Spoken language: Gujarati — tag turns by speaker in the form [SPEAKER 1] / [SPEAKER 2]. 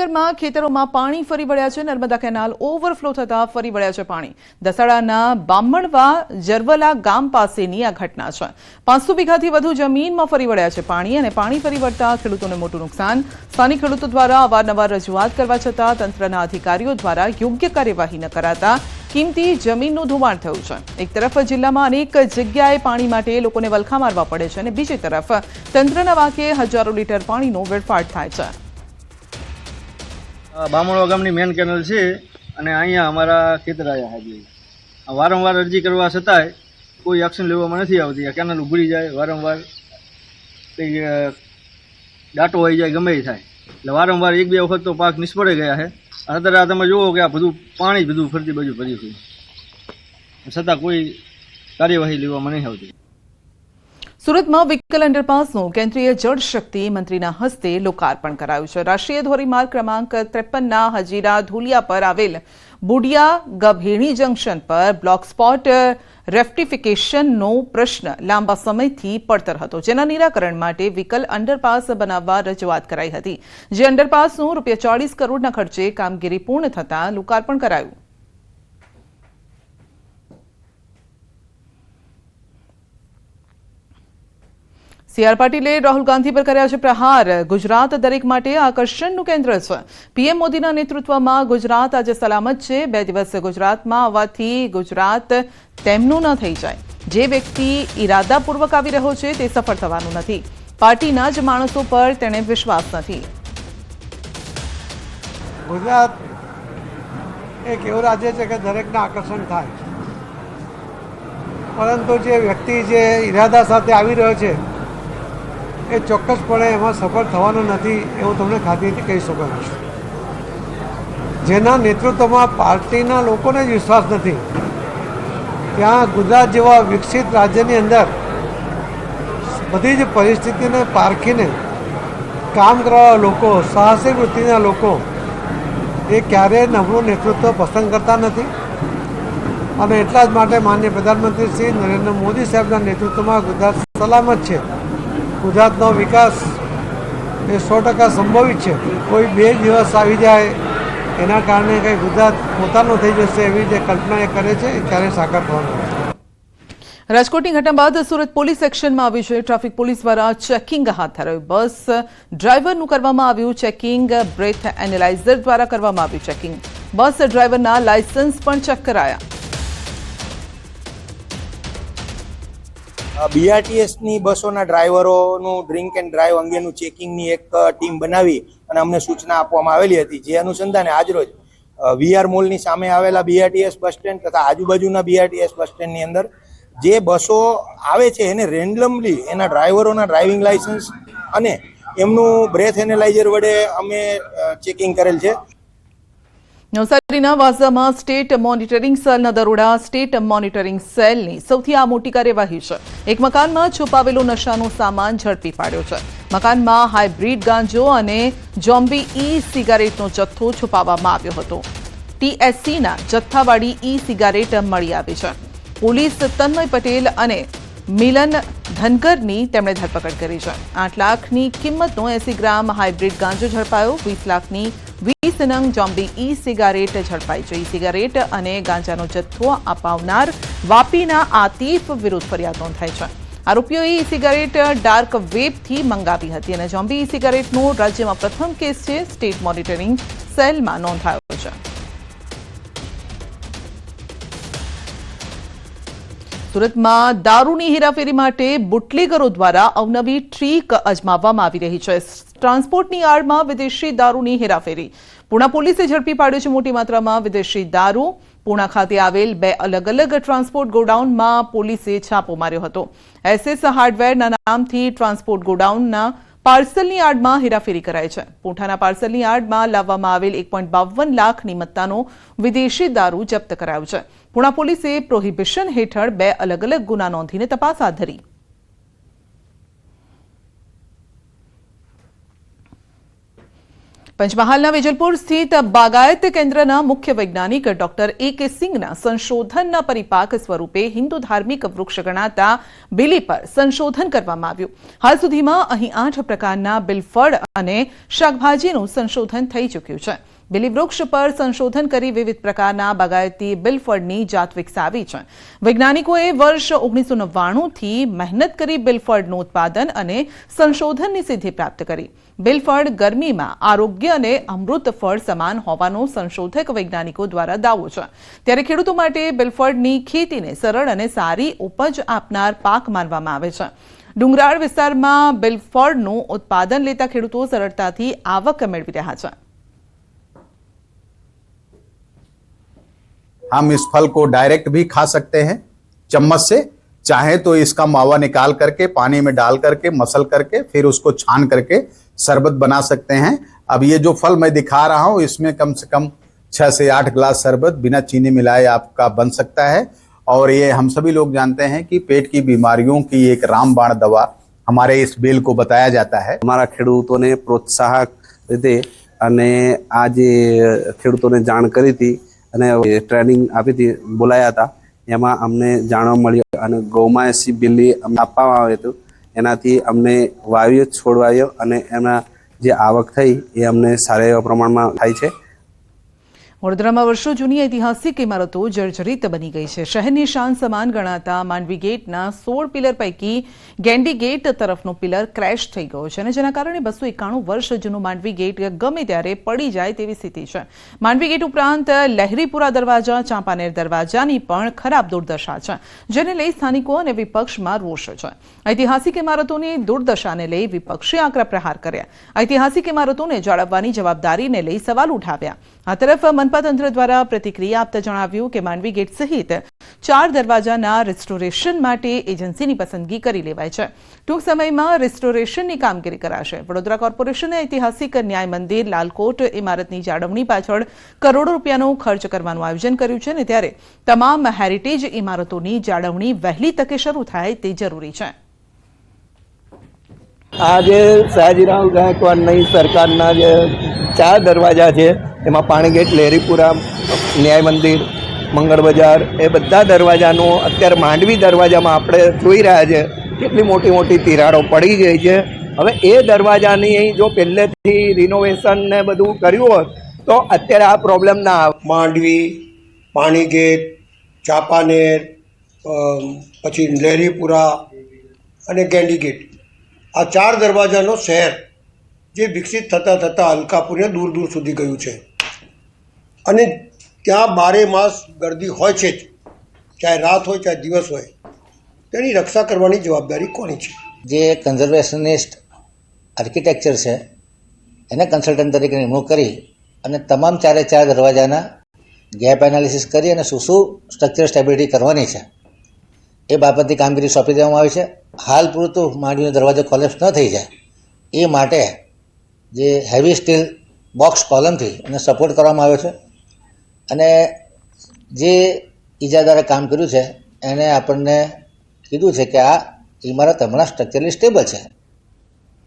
[SPEAKER 1] સુરેન્દ્રનગરમાં ખેતરોમાં પાણી ફરી વળ્યા છે. નર્મદા કેનાલ ઓવરફ્લો થતા ફરી વળ્યા છે પાણી. દસાડાના બામણવા જરવલા ગામ પાસેની આ ઘટના છે. પાંચસો વીઘાથી વધુ જમીનમાં ફરી વળ્યા છે પાણી અને પાણી ફરી વળતા ખેડૂતોને મોટું નુકસાન. સ્થાનિક ખેડૂતો દ્વારા અવારનવાર રજૂઆત કરવા છતાં તંત્રના અધિકારીઓ દ્વારા યોગ્ય કાર્યવાહી ન કરાતા કિંમતી જમીનનું ધોવાણ થયું છે. એક તરફ જિલ્લામાં અનેક જગ્યાએ પાણી માટે લોકોને વલખા મારવા પડે છે અને બીજી તરફ તંત્રના વાકે હજારો લીટર પાણીનો વેડફાટ થાય છે.
[SPEAKER 2] બામણવા ગામની મેન કેનલ છે અને અહીંયા અમારા ખેતરાયા હાજી. વારંવાર અરજી કરવા છતાંય કોઈ એક્શન લેવામાં નથી આવતી. આ કેનલ ઉભરી જાય, વારંવાર કંઈ દાટો આવી જાય, ગમે થાય. એટલે વારંવાર એક બે વખત તો પાક નિષ્ફળ ગયા છે. અત્યારે આ તમે જુઓ કે આ બધું પાણી બધું ફરતી બાજુ ભર્યું છે. છતાં કોઈ કાર્યવાહી લેવામાં નહીં આવતી.
[SPEAKER 1] સુરતમાં વિકલ અંડરપાસનું કેન્દ્રીય જળશક્તિ મંત્રીના હસ્તે લોકાર્પણ કરાયું છે. રાષ્ટ્રીય ધોરીમાર્ગ ક્રમાંક ત્રેપનના હજીરા ધુલિયા પર આવેલ બુડિયા ગભેણી જંકશન પર બ્લોક સ્પોટ રેફ્ટિફિકેશનનો પ્રશ્ન લાંબા સમયથી પડતર હતો. જેના નિરાકરણ માટે વિકલ અંડરપાસ બનાવવા રજૂઆત કરાઈ હતી. જે અંડરપાસનું રૂપિયા ચાળીસ કરોડના ખર્ચે કામગીરી પૂર્ણ થતાં લોકાર્પણ કરાયું. સી આર પાટીલે રાહુલ ગાંધી પર કર્યા છે પ્રહાર. ગુજરાત દરેક માટે આકર્ષણનું કેન્દ્ર છે. પીએમ મોદીના નેતૃત્વમાં ગુજરાત આજે સલામત છે. બે દિવસ ગુજરાતમાં આવવાથી ગુજરાત તેમનું ન થઈ જાય. જે વ્યક્તિ ઇરાદાપૂર્વક આવી રહ્યો છે તે સફળ થવાનું નથી. પાર્ટીના જ માણસો પર તેણે વિશ્વાસ નથી.
[SPEAKER 3] ગુજરાત એક એવું રાજ્ય છે કે દરેકને આકર્ષણ થાય. પરંતુ જે વ્યક્તિ જે ઈરાદા સાથે આવી રહ્યો છે એ ચોક્કસપણે એમાં સફળ થવાનો નથી એવું તમને ખાતરીથી કહી શકું જેના નેતૃત્વમાં પાર્ટીના લોકોને જ વિશ્વાસ નથી. ત્યાં ગુજરાત જેવા વિકસિત રાજ્યની અંદર બધી જ પરિસ્થિતિને પારખીને કામ કરવાવાળા લોકો, સાહસિક વૃત્તિના લોકો એ ક્યારેય નબળું નેતૃત્વ પસંદ કરતા નથી. અને એટલા જ માટે માન્ય પ્રધાનમંત્રી શ્રી નરેન્દ્ર મોદી સાહેબના નેતૃત્વમાં ગુજરાત સલામત છે. ગુજરાતનો વિકાસ એ સો ટકા સંભવિત છે. કોઈ બે દિવસ આવી જાય, એના કારણે કંઈ ગુજરાત પોતાનું થઈ જશે એવી જે કલ્પના એ કરે છે ત્યારે સાકાર થવાનું
[SPEAKER 1] રાજકોટની ઘટના બાદ સુરત પોલીસ એક્શનમાં આવી છે. ટ્રાફિક પોલીસ દ્વારા ચેકિંગ હાથ ધરાયું. બસ ડ્રાઈવરનું કરવામાં આવ્યું ચેકિંગ, બ્રેથ એનાલાઇઝર દ્વારા કરવામાં આવ્યું ચેકિંગ. બસ ડ્રાઈવરના લાયસન્સ પણ ચેક કરાયા.
[SPEAKER 4] બીઆરટીએસની બસોના ડ્રાઈવરોનું ડ્રિંક એન્ડ ડ્રાઈવ અંગેનું ચેકિંગની એક ટીમ બનાવી અને અમને સૂચના આપવામાં આવેલી હતી. જે અનુસંધાને આજરોજ વીઆર મોલની સામે આવેલા બીઆરટીએસ બસ સ્ટેન્ડ તથા આજુબાજુના બીઆરટીએસ બસ સ્ટેન્ડની અંદર જે બસો આવે છે એને રેન્ડમલી એના ડ્રાઈવરોના ડ્રાઇવિંગ લાઇસન્સ અને એમનું બ્રેથ એનેલાઇઝર વડે અમે ચેકિંગ કરેલ છે.
[SPEAKER 1] નવસારીના વાઝામાં સ્ટેટ મોનિટરિંગ સેલના દરોડા સ્ટેટ મોનિટરિંગ સેલની સૌથી આ મોટી કાર્યવાહી છે. એક મકાનમાં છુપાવેલો નશાનો સામાન ઝડપી પાડ્યો છે. મકાનમાં હાઇબ્રિડ ગાંજો અને જોમ્બી ઈ સિગારેટનો જથ્થો છુપાવવામાં આવ્યો હતો. ટીએસસીના જથ્થાવાળી ઈ સિગારેટ મળી આવી છે. પોલીસ તન્મય પટેલ અને મિલન ધનકરની તેમણે ધરપકડ કરી છે. આઠ લાખની કિંમતનો એસી ગ્રામ હાઇબ્રિડ ગાંજો ઝડપાયો. વીસ લાખની વીસ નંગ જોમ્બી ઈ સિગારેટ ઝડપાઈ છે ઈ સિગારેટ અને ગાંજાનો જથ્થો અપાવનાર વાપીના આતિફ વિરુદ્ધ ફરિયાદ નોંધાઈ છે. આરોપીઓએ ઈ સિગારેટ ડાર્ક વેબથી મંગાવી હતી અને જોમ્બી ઈ સિગારેટનો રાજ્યમાં પ્રથમ કેસ છે સ્ટેટ મોનિટરિંગ સેલમાં નોંધાયો સુરતમાં દારૂની હેરાફેરી માટે બુટલેગરો દ્વારા અવનવી ટ્રીક અજમાવવામાં આવી રહી છે. ટ્રાન્સપોર્ટની આડમાં વિદેશી દારૂની હેરાફેરી. પુણા પોલીસે ઝડપી પાડ્યો છે મોટી માત્રામાં વિદેશી દારૂ. પુણા ખાતે આવેલ બે અલગ અલગ ટ્રાન્સપોર્ટ ગોડાઉનમાં પોલીસે છાપો માર્યો હતો. એસએસ હાર્ડવેરના નામથી ટ્રાન્સપોર્ટ ગોડાઉનના પાર્સલની આડમાં હેરાફેરી કરાય છે. પૂંઠાના પાર્સલની આડમાં લાવવામાં આવેલ એક પોઈન્ટ બાવન લાખની મત્તાનો વિદેશી દારૂ જપ્ત કરાયો છે. પુણા પોલીસે પ્રોહિબિશન હેઠળ બે અલગ અલગ ગુના નોંધીને તપાસ હાથ ધરી. પંચમહાલના વેજલપુર સ્થિત બાગાયત કેન્દ્રના મુખ્ય વૈજ્ઞાનિક ડોક્ટર એ કે સિંઘના સંશોધનના પરિપાક સ્વરૂપે હિન્દુ ધાર્મિક વૃક્ષ ગણાતા બિલી પર સંશોધન કરવામાં આવ્યું. હાલ સુધીમાં અહીં આઠ પ્રકારના બિલફળ અને શાકભાજીનું સંશોધન થઈ ચૂક્યું છે. બિલી વૃક્ષ પર સંશોધન કરી વિવિધ પ્રકારના બાગાયતી બિલફળની જાત વિકસાવી છે. વૈજ્ઞાનિકોએ વર્ષ ઓગણીસો નવ્વાણુંથી મહેનત કરી બિલફળનું ઉત્પાદન અને સંશોધનની સિદ્ધિ પ્રાપ્ત કરી. બિલફળ ગરમીમાં આરોગ્ય અને અમૃત ફળ સમાન હોવાનો સંશોધક વૈજ્ઞાનિકો દ્વારા દાવો છે. ત્યારે ખેડૂતો માટે બિલફળની ખેતીને સરળ અને સારી ઉપજ આપનાર પાક માનવામાં આવે છે. ડુંગરાળ વિસ્તારમાં બિલફળનું ઉત્પાદન લેતા ખેડૂતો સરળતાથી આવક મેળવી રહ્યા છે.
[SPEAKER 5] हम इस फल को डायरेक्ट भी खा सकते हैं चम्मच से चाहे तो इसका मावा निकाल करके पानी में डाल करके मसल करके फिर उसको छान करके शरबत बना सकते हैं अब ये जो फल मैं दिखा रहा हूँ इसमें कम से कम छह से आठ गिलास शरबत बिना चीनी मिलाए आपका बन सकता है और ये हम सभी लोग जानते हैं कि पेट की बीमारियों की एक रामबाण दवा हमारे इस बेल को बताया जाता है
[SPEAKER 6] અમારા ખેડૂતોને પ્રોત્સાહક રીતે અને આ જે ખેડૂતોને જાણ કરી હતી અને ટ્રેનિંગ આપી હતી, બોલાયા હતા. એમાં અમને જાણવા મળ્યું અને ગૌમાયસી બિલ્લી આપવામાં આવ્યું હતું. એનાથી અમને વાવ્યો છોડવાયો અને એના જે આવક થઈ એ અમને સારા એવા પ્રમાણમાં થાય છે.
[SPEAKER 1] વડોદરામાં વર્ષો જૂની ઐતિહાસિક ઇમારતો જર્જરિત બની ગઈ છે. શહેરની શાન સમાન ગણાતા માંડવી ગેટના સોળ પિલર પૈકી ગેન્ડી ગેટ તરફનો પિલર ક્રેશ થઈ ગયો છે અને જેના કારણે બસો એકાણું વર્ષ જૂનું માંડવી ગેટ ગમે ત્યારે પડી જાય તેવી સ્થિતિ છે. માંડવી ગેટ ઉપરાંત લહેરીપુરા દરવાજા, ચાંપાનેર દરવાજાની પણ ખરાબ દુર્દશા છે, જેને લઈ સ્થાનિકો અને વિપક્ષમાં રોષ છે. ઐતિહાસિક ઇમારતોની દુર્દશાને લઈ વિપક્ષે આકરા પ્રહાર કર્યા. ઐતિહાસિક ઇમારતોને જાળવવાની જવાબદારીને લઈ સવાલ ઉઠાવ્યા. આ તરફ મનપા તંત્ર દ્વારા પ્રતિક્રિયા આપતા જણાવ્યું કે માંડવી ગેટ સહિત ચાર દરવાજાના રિસ્ટોરેશન માટે એજન્સીની પસંદગી કરી લેવાય છે. ટૂંક સમયમાં રિસ્ટોરેશનની કામગીરી કરાશે. વડોદરા કોર્પોરેશને ઐતિહાસિક ન્યાય મંદિર, લાલકોટ ઇમારતની જાળવણી પાછળ કરોડો રૂપિયાનો ખર્ચ કરવાનું આયોજન કર્યું છે ને ત્યારે તમામ હેરિટેજ ઇમારતોની જાળવણી વહેલી તકે શરૂ થાય તે જરૂરી છે.
[SPEAKER 7] આ જે સયાજીરાવ ગાયકવાડની સરકારના જે ચાર દરવાજા છે, એમાં પાણીગેટ લહેરીપુરા ન્યાય મંદિર, મંગળ બજાર, એ બધા દરવાજાનું અત્યારે માંડવી દરવાજામાં આપણે જોઈ રહ્યા છે, કેટલી મોટી મોટી તિરાડો પડી ગઈ છે. હવે એ દરવાજાની જો પહેલેથી રિનોવેશન ને બધું કર્યું હોત, તો અત્યારે આ પ્રોબ્લેમ ના આવે.
[SPEAKER 8] માંડવી, પાણીગેટ, ચાપાનેર પછી લહેરીપુરા અને ગેન્ડીગેટ આ ચાર દરવાજાનો શહેર જે વિકસિત થતાં થતાં અલકાપુરને દૂર દૂર સુધી ગયું છે. અને ત્યાં બારે માસ ગરદી હોય છે જ. ચાહે રાત હોય, ચાહે દિવસ હોય. તેની રક્ષા કરવાની જવાબદારી કોની છે?
[SPEAKER 9] જે કન્ઝર્વેશનિસ્ટ આર્કિટેક્ચર છે, એને કન્સલ્ટન્ટ તરીકે નિમણૂક કરી અને તમામ ચારે ચાર દરવાજાના ગેપ એનાલિસિસ કરી અને શું શું સ્ટ્રક્ચર સ્ટેબિલિટી કરવાની છે. એ બાબતની કામગીરી સોંપી દેવામાં આવી છે. હાલ પૂરતું માંડવીનો દરવાજો કોલેપ્સ ન થઈ જાય. એ માટે જે હેવી સ્ટીલ બોક્સ કોલમથી એને સપોર્ટ કરવામાં આવ્યો છે. અને જે ઈજાદારે કામ કર્યું છે એણે આપણને કીધું છે કે આ ઇમારત હમણાં સ્ટ્રક્ચરલી સ્ટેબલ છે.